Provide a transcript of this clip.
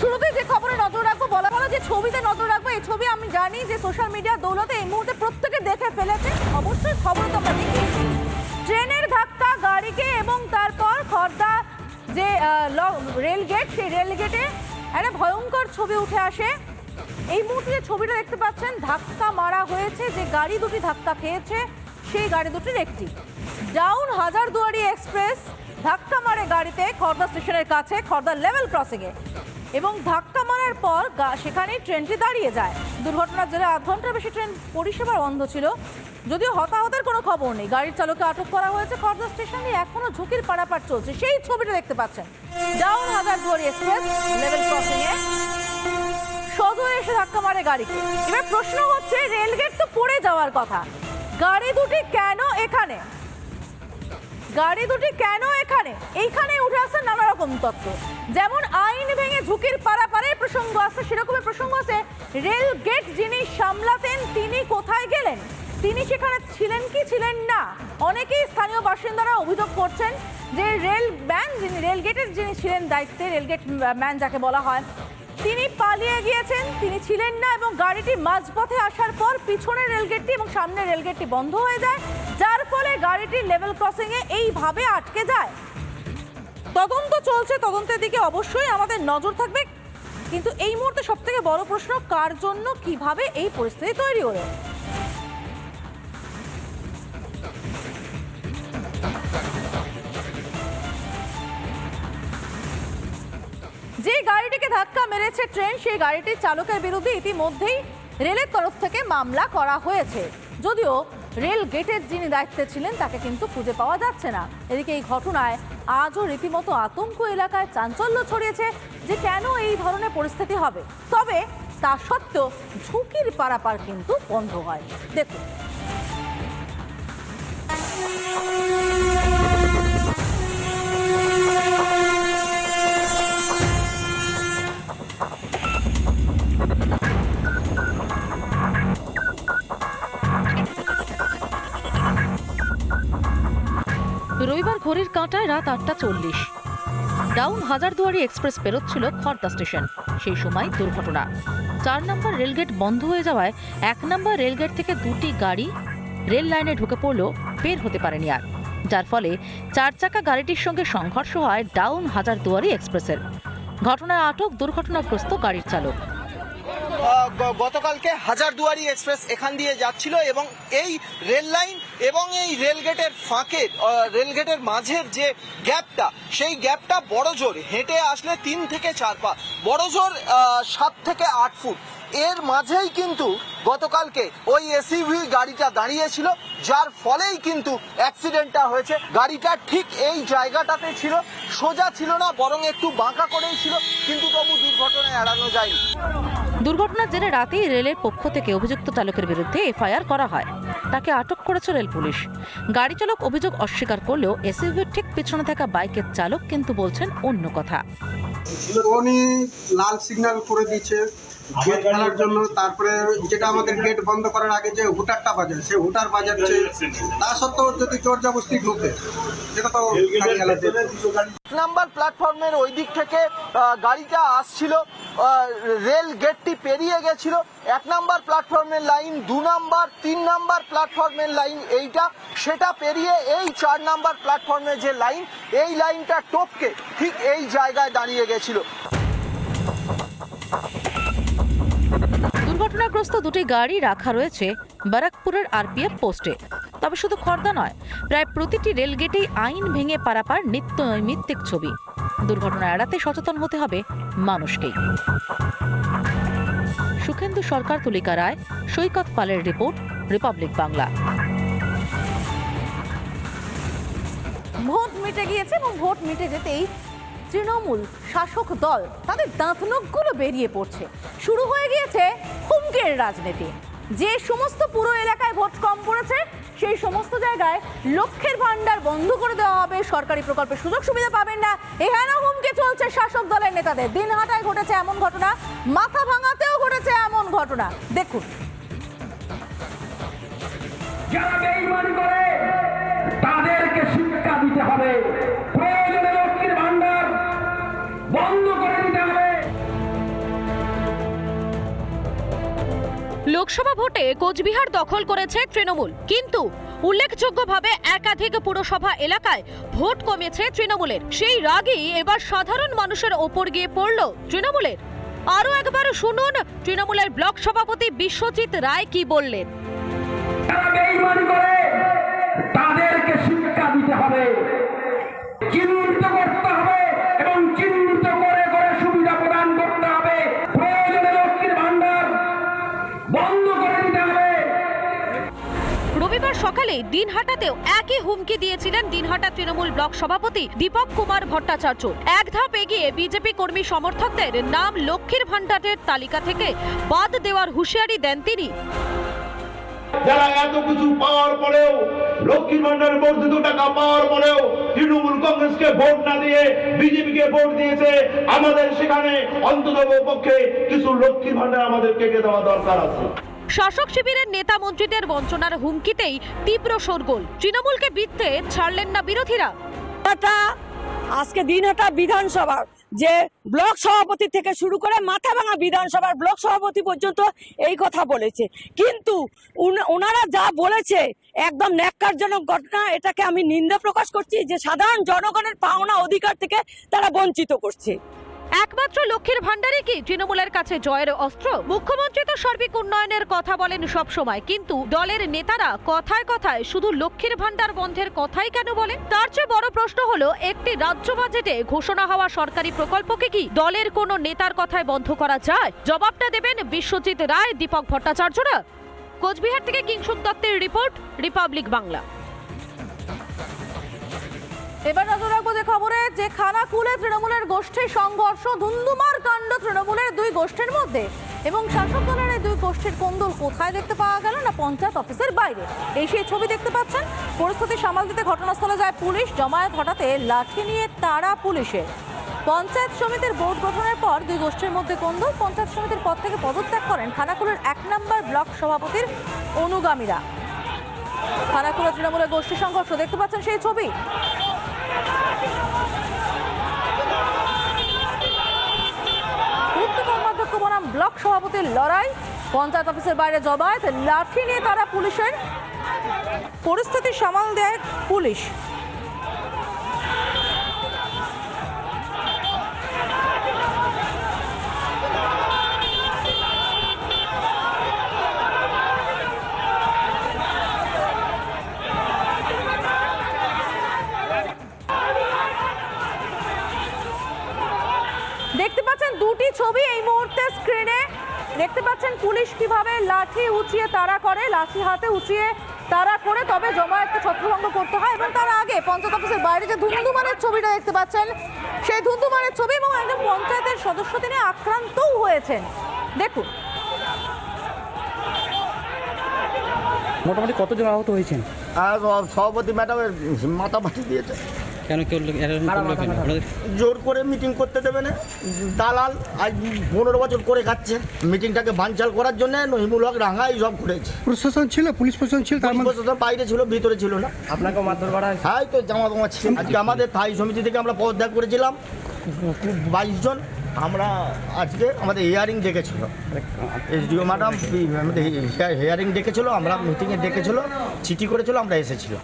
শুরুতে যে খবরে নজর রাখব, বলা বলা যে ছবিতে নজর রাখব, এই ছবি আমি জানি যে সোশ্যাল মিডিয়ার দৌলতে এই মুহূর্তে প্রত্যেকে দেখে ফেলেছে। অবশ্যই খবর তো আমরা দেখিয়েছি ট্রেনের ধাক্কা, গাড়িকে এবং তারপর খর্দা যে রেল গেট সেই রেল গেটে একটা ভয়ঙ্কর ছবি উঠে আসে। এই মুহূর্তে যে ছবিটা দেখতে পাচ্ছেন, ধাক্কা মারা হয়েছে, যে গাড়ি দুটি ধাক্কা খেয়েছে, সেই গাড়ি দুটির একটি। ডাউন হাজারদুয়ারি এক্সপ্রেস, ধাক্কা মারে গাড়িতে খর্দা স্টেশনের কাছে, খর্দা লেভেল ক্রসিংয়ে এবং ধাক্কা মারার পর সেখানেই ট্রেনটি দাঁড়িয়ে যায়। দুর্ঘটনার জেরে আধ ঘণ্টার বেশি ট্রেন পরিষেবা বন্ধ ছিল। যদিও হতাহতের কোনো খবর নেই। গাড়ির চালককে আটক করা হয়েছে। খর্দা স্টেশনে এখনও ঝুঁকির পারাপার চলছে। সেই ছবিটা দেখতে পাচ্ছেন। ডাউন হাজারদুয়ারি এক্সপ্রেস, লেভেল ক্রসিংয়ে এসে ধাক্কা মারে গাড়িকে। এবার প্রশ্ন হচ্ছে, রেলগেট তো পড়ে যাওয়ার কথা। গাড়ি দুটি কেন এখানে? গাড়ি দুটি কেন এখানে? এইখানে উঠে আসছে নানা রকম তত্ত্ব। যেমন আইন ভেঙে ঝুঁকির পারাপারের প্রসঙ্গ আসছে সেরকমের প্রসঙ্গ আছে রেল গেট যিনি সামলাতেন তিনি কোথায় গেলেন? তিনি সেখানে ছিলেন কি ছিলেন না? অনেকেই স্থানীয় বাসিন্দারা অভিযোগ করছেন যে রেল ম্যান যিনি, রেল গেটের যিনি ছিলেন দায়িত্বে রেলগেট ম্যান যাকে বলা হয়, তিনি পালিয়ে গিয়েছেন, তিনি ছিলেন না এবং গাড়িটি মাঝপথে আসার পর পিছনের রেলগেটটি এবং সামনের রেলগেটটি বন্ধ হয়ে যায়। যার ফলে গাড়িটি লেভেল ক্রসিংয়ে এইভাবে আটকে যায়। তদন্ত চলছে, তদন্তের দিকে অবশ্যই আমাদের নজর থাকবে। কিন্তু এই মুহূর্তে সব থেকে বড় প্রশ্ন, কার জন্য কীভাবে এই পরিস্থিতি তৈরি হলো? যে গাড়িটিকে ধাক্কা মেরেছে ট্রেন, সেই গাড়িটির চালকের বিরুদ্ধে ইতিমধ্যেই রেলের তরফ থেকে মামলা করা হয়েছে। যদিও রেল গেটের যিনি দায়িত্বে ছিলেন, তাকে কিন্তু খুঁজে পাওয়া যাচ্ছে না। এদিকে এই ঘটনায় আজও রীতিমতো আতঙ্ক এলাকায় চাঞ্চল্য ছড়িয়েছে যে কেন এই ধরনের পরিস্থিতি হবে। তবে তা সত্ত্বেও ঝুঁকির পারাপার কিন্তু বন্ধ হয়। দেখুন। রবিবার ঘড়ির কাঁটায় রাত আটটা চল্লিশ। ডাউন হাজারদুয়ারি এক্সপ্রেস পেরোচ্ছিল খর্দা স্টেশন। সেই সময় দুর্ঘটনা। চার নম্বর রেলগেট বন্ধ হয়ে যাওয়ায় এক নম্বর রেলগেট থেকে দুটি গাড়ি রেল লাইনে ঢুকে পড়লেও বের হতে পারেনি আর। যার ফলে চার চাকা গাড়িটির সঙ্গে সংঘর্ষ হয় ডাউন হাজারদুয়ারি এক্সপ্রেসের। ঘটনায় আটক দুর্ঘটনাগ্রস্ত গাড়ির চালক। গতকালকে হাজারদুয়ারি এক্সপ্রেস এখান দিয়ে যাচ্ছিল এবং এই রেল লাইন এবং এই রেলগেটের ফাঁকে রেলগেটের মাঝের যে গ্যাপটা, সেই গ্যাপটা বড় জোর। হেঁটে আসলে তিন থেকে চার পা, বড় জোর সাত থেকে আট ফুট। এর মাঝেই কিন্তু গতকালকে ওই এসইভি গাড়িটা দাঁড়িয়েছিল যার ফলেই কিন্তু অ্যাক্সিডেন্টটা হয়েছে। গাড়িটা ঠিক এই জায়গাটাতে ছিল সোজা ছিল না বরং একটু বাঁকা করেই ছিল কিন্তু তবু দুর্ঘটনায় এড়ানো যায়নি। দুর্ঘটনার জেরে রাতেই রেলের পক্ষ থেকে অভিযুক্ত চালকের বিরুদ্ধে এফআইআর করা হয়। তাকে আটক করেছে রেল পুলিশ। গাড়ি চালক অভিযোগ অস্বীকার করলেও এসইউভির ঠিক পিছনে থাকা বাইকের চালক কিন্তু বলছেন অন্য কথা। উনি লাল সিগন্যাল করে দিচ্ছে গেট ফেলার জন্য তারপরে যেটা আমাদের গেট বন্ধ করার আগে যে হুটারটা বাজায় সে হুটার বাজাচ্ছে, তা সত্ত্বেও যদি জোর জবস্তি ঢুকে, সেটা তো নাম্বার প্ল্যাটফর্মের ওই দিক থেকে গাড়িটা আসছিল রেল গেটটি পেরিয়ে গেছিল। এক নাম্বার প্ল্যাটফর্মের লাইন, দু নাম্বার, তিন নাম্বার প্ল্যাটফর্মের লাইন এইটা, সেটা পেরিয়ে এই চার নাম্বার প্ল্যাটফর্মের যে লাইন, এই লাইনটা টপকে ঠিক এই জায়গায় দাঁড়িয়ে গেছিল। দুর্ঘটনাগ্রস্ত দুটি গাড়ি রাখা রয়েছে ব্যারাকপুরের আরপিএফ পোস্টে। তবে শুধু খর্দা নয়, প্রায় প্রতিটি রেলগেটেই আইন ভেঙে পারাপার নিত্য নৈমিত্তিক ছবি। দুর্ঘটনা এড়াতে সচেতন হতে হবে মানুষকেই। সুখেন্দু সরকার তুলিকা রায়, সৈকত পালের রিপোর্ট, রিপাবলিক বাংলা। ভোট মিটে গিয়েছে এবং ভোট মিটে যেতেই তৃণমূল শাসক দল তাদের দাঁতনকগুলো বেরিয়ে পড়ছে। শুরু হয়ে গিয়েছে হুমকের রাজনীতি। যে সমস্ত পুরো এলাকায় ভোট কম পড়েছে, সেই সমস্ত জায়গায় লক্ষ্যের ভাণ্ডার বন্ধ করে দেওয়া হবে। সরকারি প্রকল্পের সুযোগ সুবিধা পাবেন না। এখানে হুমকে চলছে শাসক দলের নেতাদের। দিনহাটায় ঘটেছে এমন ঘটনা, মাথা ভাঙাতেও ঘটেছে এমন ঘটনা। দেখুন। যারা বেইমানি করে, তাদেরকে শিক্ষা দিতে হবে। লোকসভা ভোটে কোচবিহার দখল করেছে তৃণমূল। কিন্তু উল্লেখযোগ্যভাবে একাধিক পুরসভা এলাকায় ভোট কমেছে তৃণমূলের। সেই রাগই এবার সাধারণ মানুষের ওপর গিয়ে পড়ল তৃণমূলের। আরও একবার শুনুন তৃণমূলের ব্লক সভাপতি বিশ্বজিৎ রায় কি বললেন। তাদেরকে শিক্ষা দিতে হবে চিহ্নিত করতে হবে এবং চিহ্নিত করে করে সুবিধা প্রদান করতে হবে প্রয়োজনে লক্ষ্মীর ভান্ডার বন্ধ করে দিতে হবে রবিবার সকালে দিনহাটাতেও একই হুমকি দিয়েছিলেন দিনহাটা তৃণমূল ব্লক সভাপতি দীপক কুমার ভট্টাচার্য। এক ধাপ এগিয়ে বিজেপি কর্মী সমর্থকদের নাম লক্ষ্মীর ভাণ্ডারের তালিকা থেকে বাদ দেওয়ার হুঁশিয়ারি দেন তিনি। যারা এত কিছু পাওয়ার পরেও লক্ষ্মীর ভান্ডার বর্ধিত টাকা পাওয়ার পরেও তৃণমূল কংগ্রেসকে ভোট না দিয়ে বিজেপিকে ভোট দিয়েছে, আমাদের সেখানে অন্তত পক্ষে কিছু লক্ষ্মীর ভান্ডার আমাদেরকে দেওয়া দরকার আছে। শাসক শিবিরের নেতা মন্ত্রীদের বঞ্চনার হুমকিতেই তীব্র শোরগোল। তৃণমূলকে বিত্তে ছাড়লেন না বিরোধীরা। আজকে দিনহাটা বিধানসভার যে ব্লক সভাপতি থেকে শুরু করে মাথাভাঙা বিধানসভার ব্লক সভাপতি পর্যন্ত এই কথা বলেছে। কিন্তু ওনারা যা বলেছে, একদম ন্যাক্কারজনক ঘটনা, এটাকে আমি নিন্দা প্রকাশ করছি যে সাধারণ জনগণের পাওনা অধিকার থেকে তারা বঞ্চিত করছে। একমাত্র লক্ষ্মীর ভাণ্ডারে কি? তৃণমূলের কাছে জয়ের অস্ত্র? মুখ্যমন্ত্রী তো সার্বিক উন্নয়নের কথা বলেন সব সময়, কিন্তু দলের নেতারা কথায় কথায় শুধু লক্ষ্মীর ভাণ্ডার বন্ধের কথাই কেন বলেন? তার চেয়ে বড় প্রশ্ন হলো, একটি রাজ্য বাজেটে ঘোষণা হওয়া সরকারি প্রকল্পকে কি দলের কোনো নেতার কথায় বন্ধ করা যায়? জবাবটা দেবেন বিশ্বজিৎ রায়, দীপক ভট্টাচার্যরা। কোচবিহার থেকে কিংসুক দত্তের রিপোর্ট, রিপাবলিক বাংলা। এবার নজর রাখব যে খবরে, যে খানাকুলে তৃণমূলের গোষ্ঠীর সংঘর্ষ, ধুন্ধুমার কাণ্ড তৃণমূলের দুই গোষ্ঠীর মধ্যে। এবং শাসক দলের দুই গোষ্ঠীর কোন্দল কোথায় দেখতে পাওয়া গেল না পঞ্চায়েত অফিসের বাইরে? এই সেই ছবি দেখতে পাচ্ছেন। পরিস্থিতি সামাল দিতে ঘটনাস্থলে যায় পুলিশ। জমায়েত হঠাতে লাঠি নিয়ে তারা পুলিশের পঞ্চায়েত সমিতির বোর্ড গঠনের পর দুই গোষ্ঠীর মধ্যে কোন্দল। পঞ্চায়েত সমিতির পদ থেকে পদত্যাগ করেন খানাকুলের এক নম্বর ব্লক সভাপতির অনুগামীরা। খানাকুলা তৃণমূলের গোষ্ঠী সংঘর্ষ, দেখতে পাচ্ছেন সেই ছবি। কর্মাধ্যক্ষ বনাম ব্লক সভাপতির লড়াই। পঞ্চায়েত অফিসের বাইরে জবায়েত লাঠি নিয়ে তারা পুলিশের পরিস্থিতি সামাল দেয় পুলিশ। দুটি ছবি এই মুহূর্তে স্ক্রিনে দেখতে পাচ্ছেন পুলিশ কীভাবে লাঠি উঁচিয়ে তারা করে লাঠি হাতে উঁচিয়ে তারা করে তবে জমায়েতকে ছত্রভঙ্গ করতে হয় এবং তার আগে পঞ্চায়েত অফিসের বাইরে যে ধুন্ধুমানের ছবিটা দেখতে পাচ্ছেন সেই ধুন্ধুমানের ছবি এবং একজন পঞ্চায়েতের সদস্য তিনি আক্রান্তও হয়েছেন। দেখুন। মোটামুটি কতজন আহত হয়েছেন? আর সভাপতি ম্যাডামের মাথা ফাটি দিয়েছে। কেন করল জোর করে মিটিং করতে দেবে না? দালাল আজ পনেরো বছর করে খাচ্ছে। মিটিংটাকে বানচাল করার জন্য নহিমুল হক রাঙা সব করেছে। প্রশাসন ছিল পুলিশ প্রশাসন ছিল প্রশাসন বাইরে ছিল ভিতরে ছিল না। আপনাকেও মারধর করা হ্যাঁ তো জামা জামা ছিল আজকে আমাদের থাই সমিতি থেকে আমরা পদত্যাগ করেছিলাম। বাইশ জন। আমরা আজকে আমাদের হিয়ারিং ডেকেছিল। এসডিও ম্যাডাম আমাদের হিয়ারিং ডেকেছিল আমরা মিটিংয়ে ডেকেছিল চিঠি করেছিল আমরা এসেছিলাম।